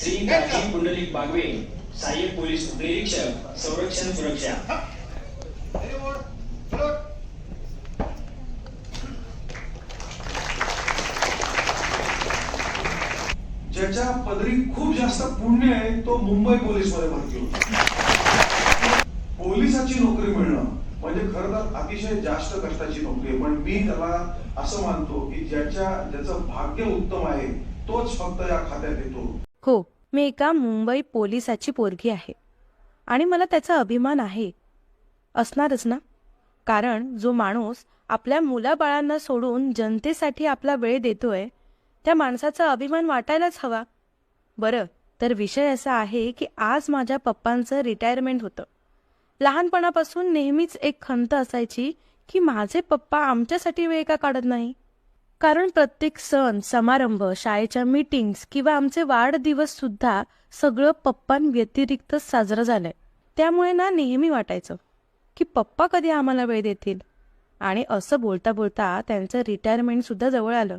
श्री राजीव पुंडलिक बागवे सहाय्यक पोलीस उपनिरीक्षक संरक्षण सुरक्षा. ज्याच्या पदरी खूप जास्त पुण्य आहे तो मुंबई पोलीसमध्ये भरती होतो. पोलिसाची नोकरी मिळणं म्हणजे खरं तर अतिशय जास्त कष्टाची नोकरी आहे. पण मी त्याला असं मानतो की ज्याच्या ज्याचं भाग्य उत्तम आहे तोच फक्त या खात्यात येतो. हो मी एका मुंबई पोलिसाची पोरगी आहे. आणि मला त्याचा अभिमान आहे. असणारच ना? कारण जो माणूस आपल्या मुलाबाळांना सोडून जनतेसाठी आपला वेळ देतोय त्या माणसाचा अभिमान वाटायलाच हवा. बरं तर विषय असा आहे की आज माझ्या पप्पांचं रिटायरमेंट होतं. लहानपणापासून नेहमीच एक खंत असायची की माझे पप्पा आमच्यासाठी वेळ का काढत नाही? कारण प्रत्येक सण समारंभ शाळेच्या मीटिंग्स किंवा आमचे वाढदिवस सुद्धा सगळं पप्पांव्यतिरिक्त साजरं झालंय. त्यामुळे ना नेहमी वाटायचं की पप्पा कधी आम्हाला वेळ देतील? आणि असं बोलता बोलता त्यांचं रिटायरमेंट सुद्धा जवळ आलं.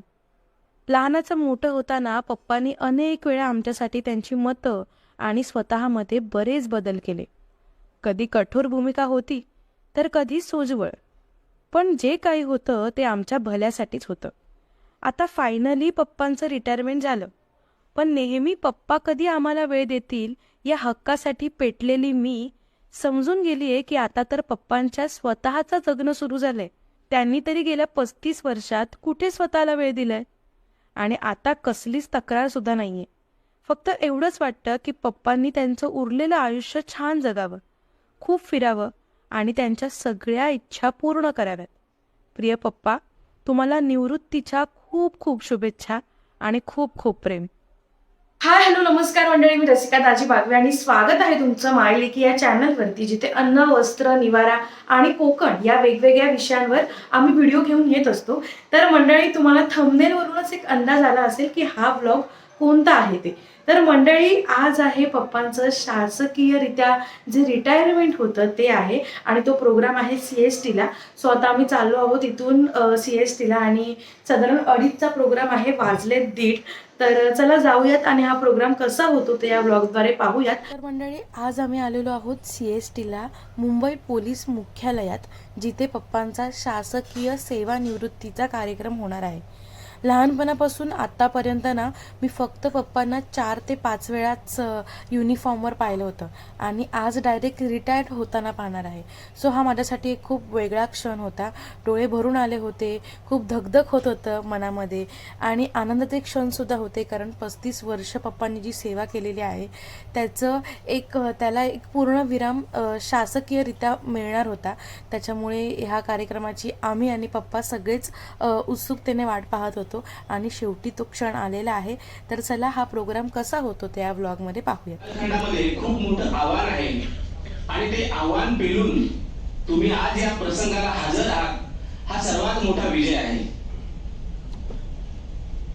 लहानाचं मोठं होताना पप्पांनी अनेक वेळा आमच्यासाठी त्यांची मतं आणि स्वतःमध्ये बरेच बदल केले. कधी कठोर भूमिका होती तर कधी सोजवळ. पण जे काही होतं ते आमच्या भल्यासाठीच होतं. आता फायनली पप्पांचं रिटायरमेंट झालं. पण नेहमी पप्पा कधी आम्हाला वेळ देतील या हक्कासाठी पेटलेली मी समजून गेलीये की आता तर पप्पांच्या स्वतःचं जगणं सुरू झालंय. त्यांनी तरी गेल्या पस्तीस वर्षात कुठे स्वतःला वेळ दिलाय? आणि आता कसलीच तक्रार सुद्धा नाहीये. फक्त एवढंच वाटतं की पप्पांनी त्यांचं उरलेलं आयुष्य छान जगावं खूप फिरावं आणि त्यांच्या सगळ्या इच्छा पूर्ण कराव्यात. प्रिय पप्पा तुम्हाला निवृत्तीच्या खूप खूप शुभेच्छा आणि खूप खूप प्रेम. हाय हॅलो नमस्कार मंडळी. मी रसिका दाजी बागवे आणि स्वागत आहे तुमचं मायलेकी या चॅनलवरती जिथे अन्न वस्त्र निवारा आणि कोकण या वेगवेगळ्या विषयांवर आम्ही व्हिडिओ घेऊन येत असतो. तर मंडळी तुम्हाला थंबनेलवरूनच एक अंदाज आला असेल की हा ब्लॉग कोणतं आहे ते? तर मंडळी आज आहे पप्पांचं शासकीयरित्या जे रिटायरमेंट होतं ते आहे आणि तो प्रोग्राम आहे सी एस टीला सो आता आम्ही चाललो आहोत इथून सी एस टीला आणि साधारण अडीचचा प्रोग्राम आहे वाजले दीड. तर चला जाऊयात आणि हा प्रोग्राम कसा होतो ते या ब्लॉगद्वारे पाहूयात. तर मंडळी आज आम्ही आलेलो आहोत सी एस टीला मुंबई पोलीस मुख्यालयात जिथे पप्पांचा शासकीय सेवानिवृत्तीचा कार्यक्रम होणार आहे. लहानपणापासून आत्तापर्यंत ना मी फक्त पप्पांना चार ते पाच वेळाच युनिफॉर्मवर पाहिलं होतं. आणि आज डायरेक्ट रिटायर्ड होताना पाहणार आहे. सो हा माझ्यासाठी एक खूप वेगळा क्षण होता. डोळे भरून आले होते. खूप धगधग होत होतं मनामध्ये. आणि आनंदाचे क्षणसुद्धा होते कारण पस्तीस वर्ष पप्पांनी जी सेवा केलेली आहे त्याचं एक त्याला एक पूर्ण विराम शासकीयरित्या मिळणार होता. त्याच्यामुळे ह्या कार्यक्रमाची आम्ही आणि पप्पा सगळेच उत्सुकतेने वाट पाहत होतो. होतो आणि शेवटी तो क्षण आलेला आहे. तर चला हा प्रोग्राम कसा होतो त्या या व्लॉगमध्ये पाहूया खूप मोठं आव्हान आहे. आणि ते आव्हान पेलून तुम्ही आज या प्रसंगाला हजर आहात. हा सर्वात मोठा विजय आहे.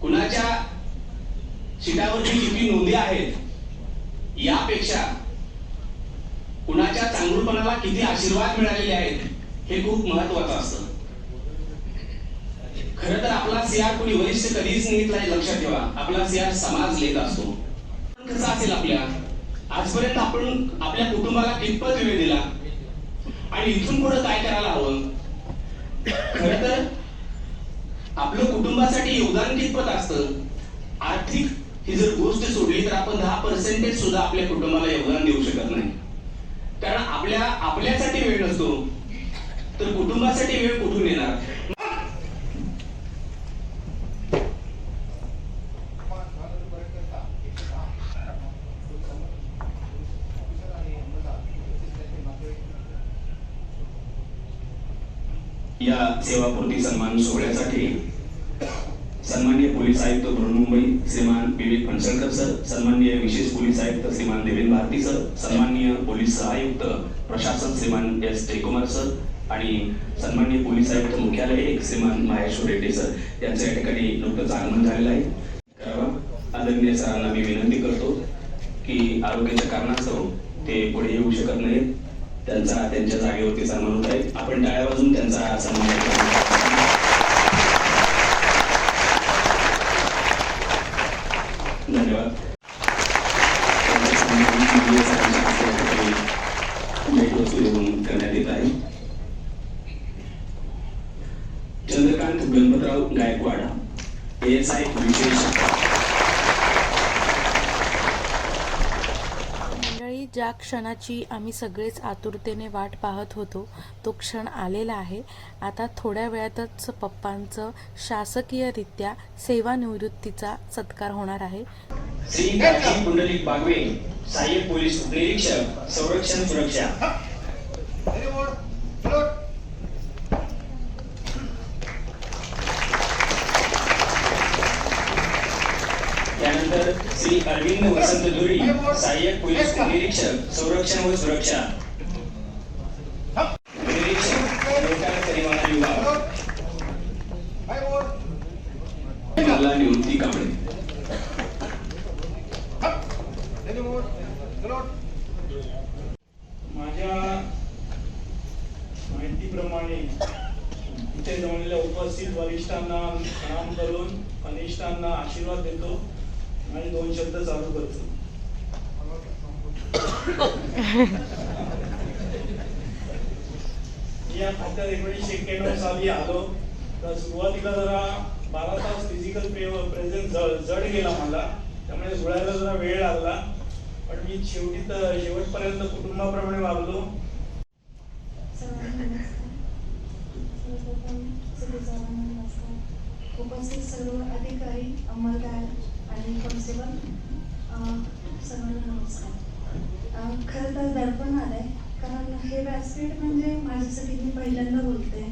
कुणाच्या शिटावरती किती नोंदी आहेत? यापेक्षा कुणाच्या चांगुलपणाला किती आशीर्वाद मिळालेले आहेत हे खूप महत्वाचं असतं. खरं तर आपला सीआर कोणी वरिष्ठ कधीच नेत नाही लक्षात ठेवा. आपला सीआर समाज लेत असतो. कसा असेल आपल्या? आजपर्यंत आपण आपल्या कुटुंबाला कितपत वेळ दिला? आणि इथून पुढे काय करायला हवं? खर तर आपलं कुटुंबासाठी योगदान कितपत असतं? आर्थिक ही जर गोष्ट सोडली तर आपण दहा पर्सेंटेज सुद्धा आपल्या कुटुंबाला योगदान देऊ शकत नाही. कारण आपल्या आपल्यासाठी वेळ नसतो. तर कुटुंबासाठी वेळ कुठून येणार? या सेवापूर्ती सन्मान सोहळ्यासाठी सन्माननीय पोलीस आयुक्त बृहन्मुंबई श्रीमान विवेक फणसळकर सर सन्माननीय विशेष पोलीस आयुक्त श्रीमान देवेंद्र भारती सर सन्माननीय पोलीस आयुक्त प्रशासन श्रीमान एस जयकुमार सर आणि सन्माननीय पोलीस आयुक्त मुख्यालय एक श्रीमान माहेश्वर रेड्डी सर. यांचं या ठिकाणी नुकतंच आगमन झालेलं आहे. करावा. आदरणीय सरांना मी विनंती करतो की आरोग्याच्या कारणास्तव ते पुढे येऊ शकत नाहीत. त्यांचा त्यांच्या जागेवरती सन्मान होत आहे आपण टाळ्या वाजून त्यांचा सन्मान धन्यवाद करण्यात येत आहे चंद्रकांत गणपतराव गायकवाड एस आय विशेष मंडळी ज्या क्षणाची आम्ही सगळेच आतुरतेने वाट पाहत होतो तो क्षण आलेला आहे. आता थोड्या वेळातच पप्पांचं शासकीयरित्या सेवानिवृत्तीचा सत्कार होणार आहे. श्री काशी पुंडलिक बागवे सहाय्यक पोलीस उपनिरीक्षक संरक्षण सुरक्षा. त्यानंतर श्री अरविंद वसंत धुरी सहाय्यक पोलीस उपनिरीक्षक संरक्षण व सुरक्षा. उपनिरीक्षक मोटार परिवहन विभाग मला निवृत्ती कांबळे. माझ्या माहितीप्रमाणे इथे जमलेल्या उपस्थित वरिष्ठांना प्रणाम करून कनिष्ठांना आशीर्वाद देतो आणि दोन शब्द चालू करतो. या खात्यात एकोणीसशे एक्क्याण्णव साली आलो. तर सुरुवातीला जरा बारा तास फिजिकल प्रेझेन्स जड जड गेला मला. त्यामुळे जुळायला जरा वेळ लागला. पण मी शेवटी तर शेवटपर्यंत कुटुंबाप्रमाणे वागलो. उपस्थित सर्व अधिकारी अंमलदार आणि कॉन्स्टेबल सर्वांना नमस्कार. खरं तर दडपण आलंय. कारण हे व्यासपीठ म्हणजे माझ्यासाठी मी पहिल्यांदा बोलते.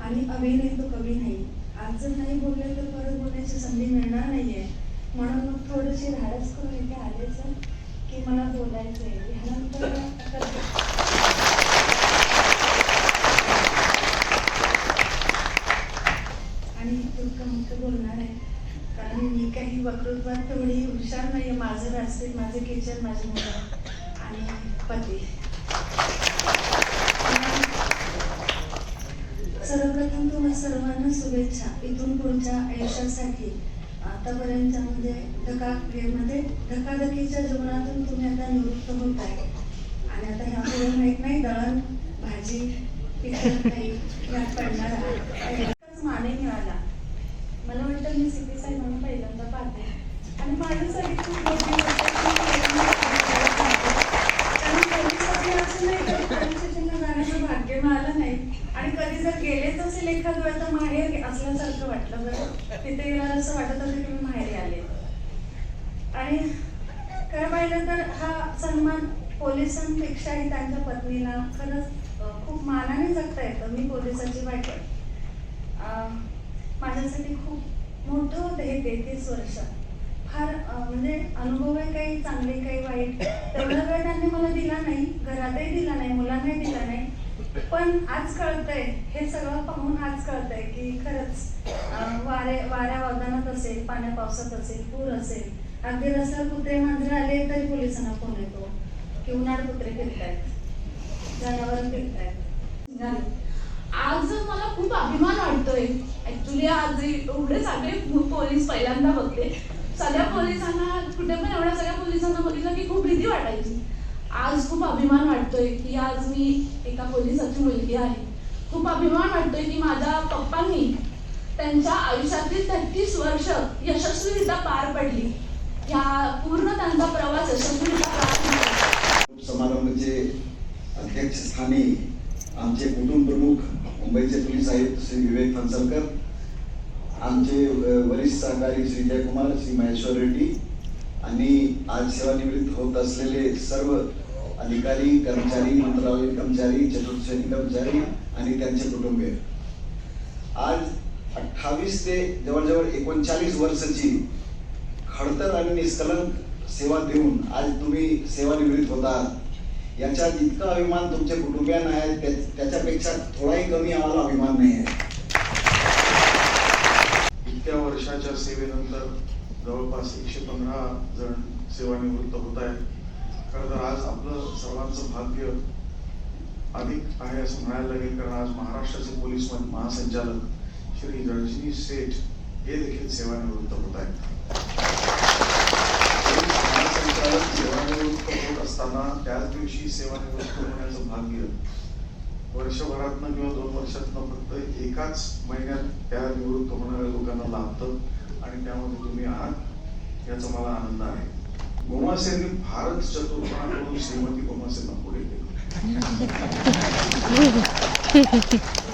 आणि अभिनय तो कवी नाही. आज जर नाही बोलले तर परत बोलण्याची संधी मिळणार नाहीये. म्हणून मग थोडीशी धाडस करून इथे आलेच की मला बोलायचं आहे ह्यानंतर आणि दुःख मुक्त बोलणार आहे. कारण मी काही वक्तृत्वात तेवढी हुशार नाही आहे माझं व्यासपीठ माझं किचन माझी मुलं. आणि पती. सर्वप्रथम तुम्हा सर्वांना शुभेच्छा. इथून पुढच्या आयुष्यासाठी आतापर्यंतमध्ये धका मध्ये धकाधकीच्या जीवनातून तुम्ही आता निवृत्त होत आहे. आणि आता ह्या पुढे माहीत नाही दळण भाजी काही यात पडणार माने मिळाला. मला वाटतं मी सिटी साई म्हणून पहिल्यांदा पाहते. आणि माझ्यासाठी खूप मोठी गोष्ट की मी कारण पोलिसांनी असं नाही तर पोलीस स्टेशनला जाण्याचं भाग्य मिळालं नाही आणि कधी जर गेलेच असेल एखाद वेळ तर माहेर असल्यासारखं वाटलं बरं तिथे गेल्यावर असं वाटत होतं की मी माहेरी आले आणि खरं पाहिलं तर हा सन्मान पोलिसांपेक्षाही त्यांच्या पत्नीला खरंच खूप मानाने जगता येतं मी पोलिसाची बायको. माझ्यासाठी खूप मोठं होतं हे तेहतीस वर्ष. फार म्हणजे अनुभव आहे काही चांगले काही वाईट. तेवढा वेळ त्यांनी मला दिला नाही घरातही दिला नाही मुलांनाही दिला नाही. पण आज कळतंय हे सगळं पाहून आज कळतंय की खरंच वारे वाऱ्या वादनात असेल पाण्या पावसात असेल पूर असेल. अगदी रस्त्यावर कुत्रे मांजरे आले तरी पोलिसांना फोन येतो की उन्हाळ कुत्रे फिरतायत. आज मला खूप अभिमान वाटतोय. ऍक्च्युली आज एवढे सगळे पोलीस पहिल्यांदा बघते. सगळ्या पोलिसांना कुठे पण एवढ्या सगळ्या पोलिसांना बघितलं की खूप भीती वाटायची. आज खूप अभिमान वाटतोय की आज मी एका पोलिसाची मुलगी आहे. खूप अभिमान वाटतोय की माझ्या पप्पांनी त्यांच्या आयुष्यातील तेहतीस वर्ष यशस्वीरित्या पार पडली. या पूर्ण त्यांचा प्रवास यशस्वीरित्या पार पडला. अध्यक्षस्थानी आमचे कुटुंब प्रमुख मुंबईचे पोलीस आयुक्त श्री विवेक फणसलकर आमचे वरिष्ठ सहकारी श्री जयकुमार श्री महेश्वर रेड्डी आणि आज सेवानिवृत्त होत असलेले सर्व अधिकारी कर्मचारी मंत्रालयीन कर्मचारी चतुर्थश्रेणी कर्मचारी आणि त्यांचे कुटुंबीय. आज अठ्ठावीस ते जवळजवळ एकोणचाळीस वर्षाची खडतर आणि निष्कलंक सेवा देऊन आज तुम्ही सेवानिवृत्त होतात याच्यात इतका अभिमान तुमच्या कुटुंबियांना आहे त्या- त्याच्यापेक्षा थोडाही कमी आम्हाला अभिमान नाही आहे. इतक्या वर्षाच्या सेवेनंतर जवळपास एकशे पंधरा जण सेवानिवृत्त होत आहेत. खरं तर आज आपलं सर्वांचं भाग्य अधिक आहे असं म्हणायला लागेल कारण आज महाराष्ट्राचे पोलीस महासंचालक श्री रजनी सेठ हे देखील सेवानिवृत्त होत आहेत. होत असताना सेवानिवृत्त दिवशी सेवानिवृत्त होण्याचं भाग्य वर्षभरातनं किंवा दोन वर्षातनं फक्त एकाच महिन्यात त्या निवृत्त होणाऱ्या लोकांना लाभतं आणि त्यामध्ये तुम्ही आहात याचा मला आनंद आहे. गोमासेंनी फारच चतुरपणा करून श्रीमती गोमासेंना पुढे केलं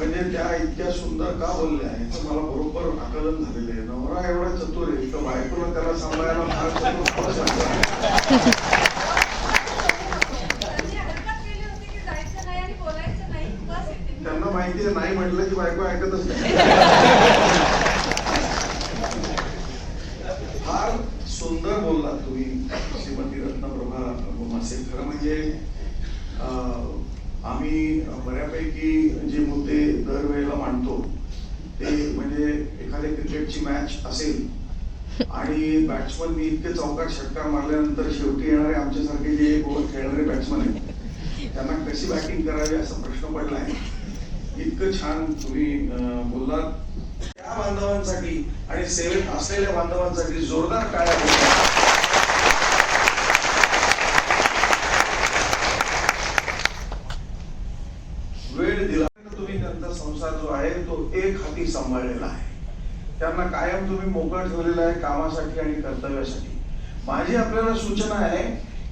म्हणजे त्या इतक्या सुंदर का बोलल्या याचं मला बरोबर आकलन झालेलं आहे. नवरा एवढा चतुर आहे तर बायकोला त्याला सांभाळायला फार लागतं. त्यांनी माहिती आहे नाही म्हटलं की बायको ऐकतच नाही फार सुंदर बोललात तुम्ही श्रीमती रत्नप्रभा गोमासे खरं म्हणजे अं, आम्ही बऱ्यापैकी जे मुद्दे दरवेळेला मांडतो ते म्हणजे एखाद्या क्रिकेटची मॅच असेल आणि बॅट्समननी इतके चौकात षटकार मारल्यानंतर शेवटी येणारे आमच्यासारखे जे ओव्हर खेळणारे बॅट्समन आहेत त्यांना कशी बॅटिंग करावी असा प्रश्न पडलाय. इतकं छान तुम्ही बोललात. त्या बांधवांसाठी आणि सेवेत असलेल्या बांधवांसाठी जोरदार काय वेळ दिला. तुम्ही त्यांचा संसार जो आहे तो एक हाती सांभाळलेला आहे. त्यांना कायम तुम्ही मोकळा ठेवलेला आहे कामासाठी आणि कर्तव्यासाठी. माझी आपल्याला सूचना आहे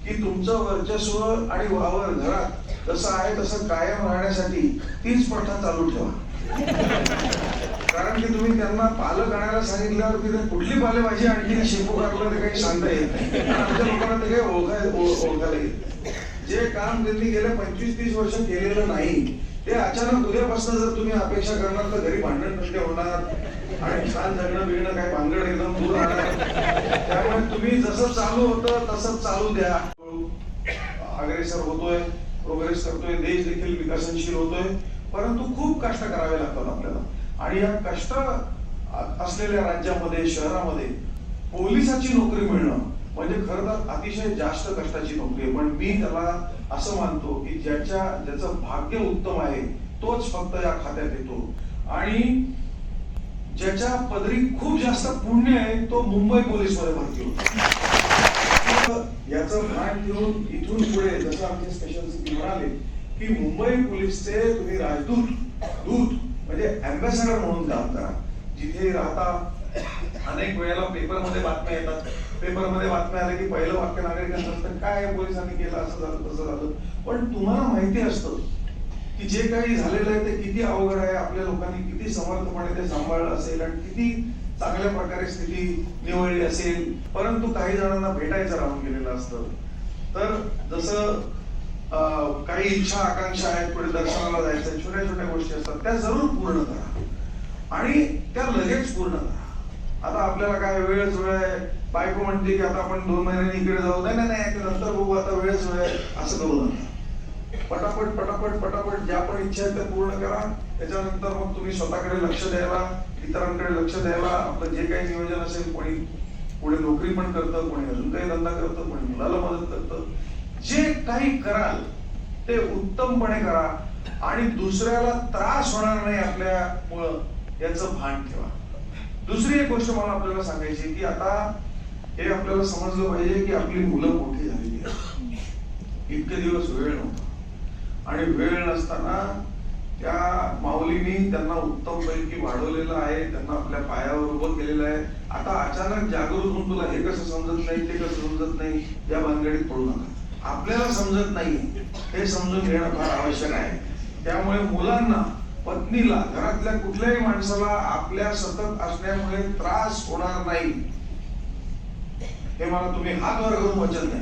की तुमचं वर्चस्व आणि वावर घरात जसं आहे तसं कायम राहण्यासाठी तीच प्रथा चालू ठेवा. कारण की तुम्ही त्यांना पालक आणायला सांगितल्यावर तिथे कुठली पालेभाजी आणखी शिंपू टाकलं ते काही सांगता येत नाही. आमच्या लोकांना ते काही ओळखाय ओळखायला येत जे काम त्यांनी गेल्या पंचवीस तीस वर्ष केलेलं नाही ते अचानक उद्यापासून जर तुम्ही अपेक्षा करणार तर घरी भांडण नष्ट होणार. आणि छान जगणं बिगणं काय भानगड एकदम दूर राहणार. त्यामुळे तुम्ही जसं चालू होतं तसं चालू द्या. अग्रेसर होतोय प्रोग्रेस करतोय देश देखील विकसनशील होतोय. परंतु खूप कष्ट करावे लागतात आपल्याला. आणि या कष्ट असलेल्या राज्यामध्ये शहरामध्ये पोलिसाची नोकरी मिळणं म्हणजे खरं तर अतिशय जास्त कष्टाची नोकरी आहे. पण मी त्याला असं मानतो की ज्याच्या ज्याचं भाग्य उत्तम आहे तोच फक्त या खात्यात येतो. आणि ज्याच्या पदरी खूप जास्त पुण्य आहे तो मुंबई पोलीसमध्ये भरती होतो. याचं भान ठेवून इथून पुढे जसं आमचे स्पेशल सिटी म्हणाले की मुंबई पोलीसचे तुम्ही राजदूत दूत म्हणजे अँबॅसेडर म्हणून काम करा. जिथे राहता अनेक वेळेला पेपरमध्ये बातम्या येतात. पेपरमध्ये बातम्या आल्या की पहिलं वाक्य नागरिकांचं असतं. काय पोलिसांनी केलं? असं झालं तसं झालं. पण तुम्हाला माहिती असतं की जे काही झालेलं आहे ते किती अवघड आहे. आपल्या लोकांनी किती समर्थपणे ते सांभाळलं असेल आणि किती चांगल्या प्रकारे स्थिती निवडली असेल. परंतु काही जणांना भेटायचं राहून गेलेलं असतं. तर जसं काही इच्छा आकांक्षा आहेत पुढे दर्शनाला जायचं छोट्या छोट्या गोष्टी असतात त्या जरूर पूर्ण करा. आणि त्या लगेच पूर्ण करा. आता आपल्याला काय वेळच वेळ आहे? बायको म्हणते की आता आपण दोन महिन्यांनी इकडे जाऊ. नाही नाही नाही नंतर बघू आता वेळच वेळ आहे. असं करू नका. पटापट पटापट पटापट ज्या पण इच्छा आहेत त्या पूर्ण करा. त्याच्यानंतर मग तुम्ही स्वतःकडे लक्ष द्यायला इतरांकडे लक्ष द्यायला आपलं जे काही नियोजन असेल कोणी कोणी नोकरी पण करतं कोणी अजून काही धंदा करतं कोणी मुलाला मदत करतं. जे काही कराल ते उत्तमपणे करा. आणि दुसऱ्याला त्रास होणार नाही आपल्यामुळं याचं भान ठेवा. दुसरी एक गोष्ट मला आपल्याला सांगायची की आता हे आपल्याला समजलं पाहिजे की आपली मुलं मोठी झालेली आहेत. इतके दिवस वेळ नव्हता. आणि वेळ नसताना त्या माऊलीनी त्यांना उत्तम पैकी वाढवलेलं आहे त्यांना आपल्या पायावर उभं केलेलं आहे. आता अचानक जागृत होऊन तुला हे कसं समजत नाही ते कसं समजत नाही या भानगडीत पडू नका. आपल्याला समजत नाही हे समजून घेणं फार आवश्यक आहे. त्यामुळे मुलांना पत्नीला घरातल्या कुठल्याही माणसाला आपल्या सतत असण्यामुळे त्रास होणार नाही. हे मला तुम्ही हात वर करून वचन द्या.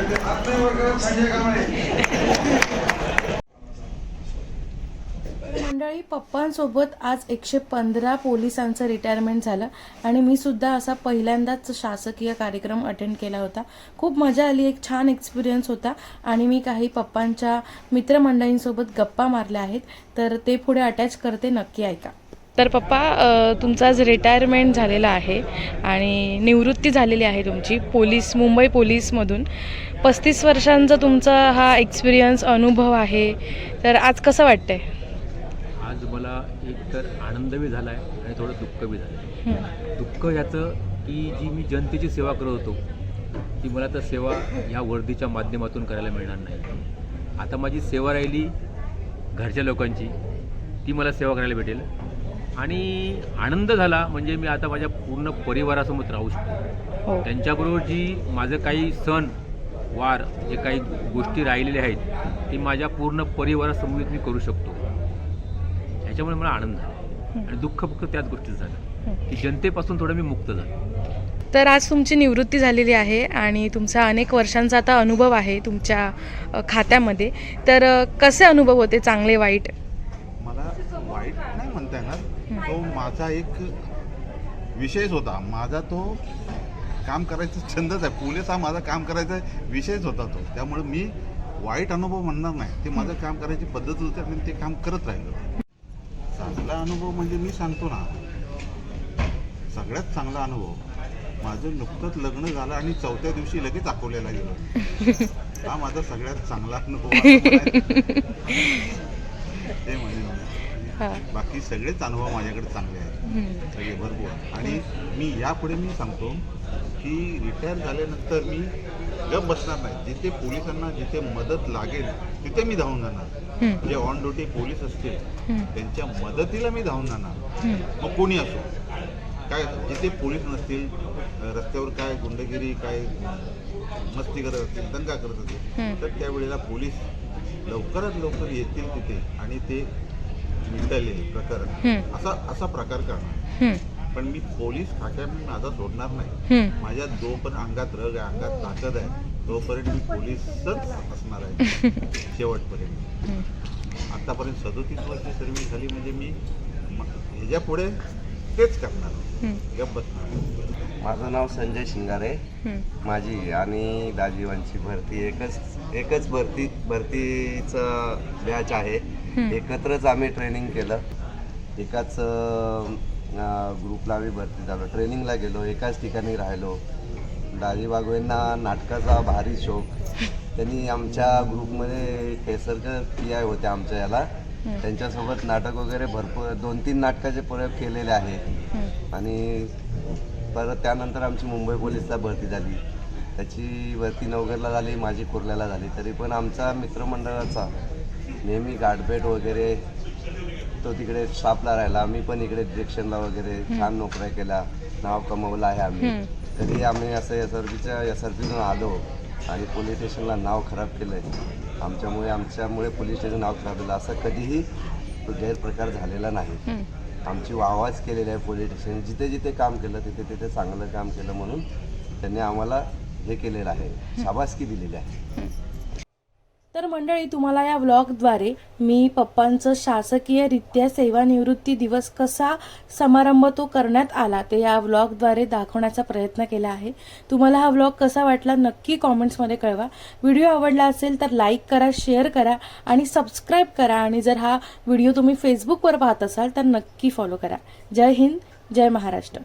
ते हात नाही वर करत संजय कांबळे मंडळी पप्पांसोबत आज एकशे पंधरा पोलिसांचं रिटायरमेंट झालं आणि मी सुद्धा असा पहिल्यांदाच शासकीय कार्यक्रम अटेंड केला होता. खूप मजा आली एक छान एक्सपिरियन्स होता आणि मी काही पप्पांच्या मित्रमंडळींसोबत गप्पा मारल्या आहेत. तर ते पुढे अटॅच करते नक्की ऐका. तर पप्पा तुमचं आज रिटायरमेंट झालेलं आहे आणि निवृत्ती झालेली आहे तुमची पोलीस मुंबई पोलीसमधून. पस्तीस वर्षांचा तुमचा हा एक्सपिरियन्स अनुभव आहे. तर आज कसं वाटतंय? आज मला एकतर आनंद बी झाला आहे आणि थोडं दुःख बी झालं आहे दुःख याचं की जी मी जनतेची सेवा करत होतो ती मला तर सेवा ह्या वर्दीच्या माध्यमातून करायला मिळणार नाही. आता माझी सेवा राहिली घरच्या लोकांची ती मला सेवा करायला भेटेल. आणि आनंद झाला म्हणजे मी आता माझ्या पूर्ण परिवारासमोर राहू शकतो. हो. त्यांच्याबरोबर जी माझं काही सण वार जे काही गोष्टी राहिलेल्या आहेत ते माझ्या पूर्ण परिवारासमोर मी करू शकतो. ह्याच्यामुळे मला आनंद झाला. आणि दुःख फक्त त्याच गोष्टीत झालं. की जनतेपासून थोडं मी मुक्त झालो. तर आज तुमची निवृत्ती झालेली आहे आणि तुमचा अनेक वर्षांचा आता अनुभव आहे तुमच्या खात्यामध्ये. तर कसे अनुभव होते चांगले वाईट? मला वाईट नाही म्हणता येणार. तो माझा एक विषयच होता. माझा तो काम करायचा छंदच आहे. पोलीस हा माझा काम करायचा विषयच होता तो. त्यामुळे मी वाईट अनुभव म्हणणार नाही. ते माझं काम करायची पद्धत होती आणि ते काम करत राहिलो. चांगला अनुभव म्हणजे मी सांगतो ना. सगळ्यात चांगला अनुभव. माझं नुकतंच लग्न झालं आणि चौथ्या दिवशी लगेच अकोल्याला गेलो. हा माझा सगळ्यात चांगला अनुभव. ते म्हणजे बाकी सगळेच अनुभव माझ्याकडे चांगले आहेत. सगळे भरपूर. आणि मी यापुढे मी सांगतो की रिटायर झाल्यानंतर मी गप बसणार नाही. जिथे पोलिसांना जिथे मदत लागेल तिथे मी धावून जाणार. जे ऑन ड्युटी पोलीस असतील त्यांच्या मदतीला मी धावून जाणार. मग कोणी असो. काय जिथे पोलीस नसतील रस्त्यावर काय गुंडगिरी काय मस्ती करत असतील दंगा करत असतील तर त्यावेळेला पोलीस लवकरात लवकर येतील तिथे आणि ते मिटलेले प्रकरण. असा असा प्रकार करणार. पण मी पोलीस खात्या मी माझा सोडणार नाही. माझ्या जोपर्यंत अंगात रग आहे अंगात ताकद आहे तोपर्यंत मी पोलीसच असणार आहे. शेवटपर्यंत. आतापर्यंत सदोतीस वर्ष सर्व्हिस झाली म्हणजे मी म- ह्याच्या पुढे तेच करणार गप बसणार माझं नाव संजय शिंगारे. माझी आणि दाजीवांची भरती एकच एकच भरती भरतीचं बॅच आहे. एकत्रच आम्ही ट्रेनिंग केलं. एकाच ग्रुपला आम्ही भरती झालो. ट्रेनिंगला गेलो एकाच ठिकाणी राहिलो. दाजी बागवेंना नाटकाचा भारी शौक. त्यांनी आमच्या ग्रुपमध्ये केसरकर पी आय होते आमच्या याला. त्यांच्यासोबत नाटक वगैरे भरपूर दोन तीन नाटकाचे प्रयोग केलेले आहे. आणि परत त्यानंतर आमची मुंबई पोलीसला भरती झाली. त्याची भरती नवगरला झाली माझी कुर्ल्याला झाली. तरी पण आमचा मित्रमंडळाचा नेहमी गाठभेट वगैरे तो तिकडे स्टाफला राहिला. आम्ही पण इकडे डिरेक्शनला वगैरे छान नोकऱ्या केल्या. नाव कमवलं आहे आम्ही. तरी आम्ही असं एस आर पीच्या एस आर पीतून आलो आणि पोलीस स्टेशनला नाव खराब केलं आहे आमच्यामुळे आमच्यामुळे पोलीस स्टेशन नाव खराब झालं. असं कधीही गैरप्रकार झालेला नाही. आमची वाहवाच केलेली आहे पोलीस स्टेशन जिथे जिथे काम केलं तिथे तिथे चांगलं काम केलं म्हणून त्यांनी आम्हाला हे केलेलं आहे. शाबासकी दिलेली आहे. तर मंडळी तुम्हाला या व्लॉगद्वारे मी पप्पांचं शासकीयरित्या सेवानिवृत्ती दिवस कसा समारंभ तो करण्यात आला ते या व्लॉगद्वारे दाखवण्याचा प्रयत्न केला आहे. तुम्हाला हा व्लॉग कसा वाटला नक्की कॉमेंट्समध्ये कळवा. व्हिडिओ आवडला असेल तर लाईक करा शेअर करा आणि सबस्क्राईब करा. आणि जर हा व्हिडिओ तुम्ही फेसबुकवर पाहत असाल तर नक्की फॉलो करा. जय हिंद जय महाराष्ट्र.